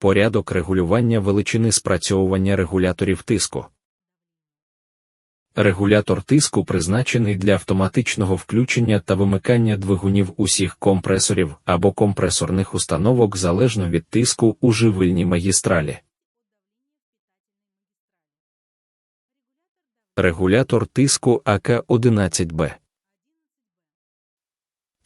Порядок регулювання величини спрацьовування регуляторів тиску. Регулятор тиску призначений для автоматичного включення та вимикання двигунів усіх компресорів або компресорних установок залежно від тиску у живильній магістралі. Регулятор тиску АК-11Б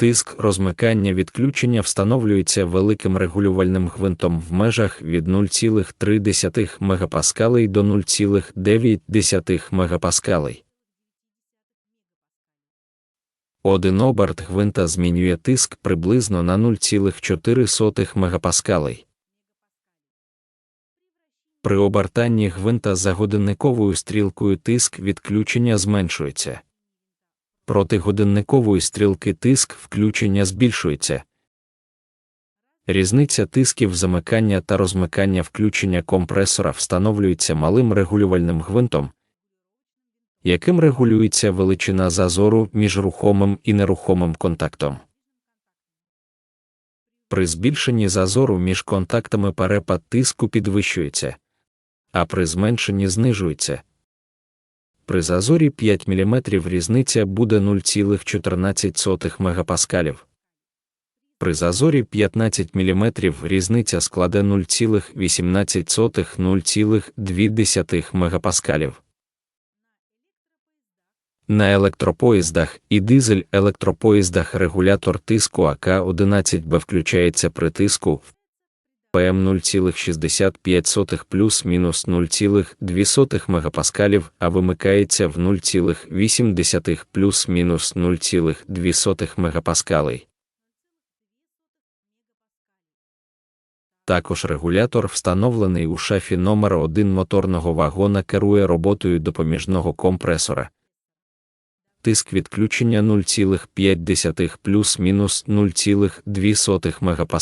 Тиск розмикання відключення встановлюється великим регулювальним гвинтом в межах від 0,3 МПа до 0,9 МПа. Один оберт гвинта змінює тиск приблизно на 0,4 МПа. При обертанні гвинта за годинниковою стрілкою тиск відключення зменшується. Проти годинникової стрілки тиск включення збільшується. Різниця тисків замикання та розмикання включення компресора встановлюється малим регулювальним гвинтом, яким регулюється величина зазору між рухомим і нерухомим контактом. При збільшенні зазору між контактами перепад тиску підвищується, а при зменшенні знижується. При зазорі 5 мм різниця буде 0,14 МПа. При зазорі 15 мм різниця складе 0,18-0,2 МПа. На електропоїздах і дизель електропоїздах регулятор тиску АК-11Б включається при тиску ПМ 0,65 плюс-мінус 0,2 МПа, а вимикається в 0,8 плюс-мінус 0,2 МПа. Також регулятор, встановлений у шафі номер 1 моторного вагона, керує роботою допоміжного компресора. Тиск відключення 0,5 плюс-мінус 0,2 МПа.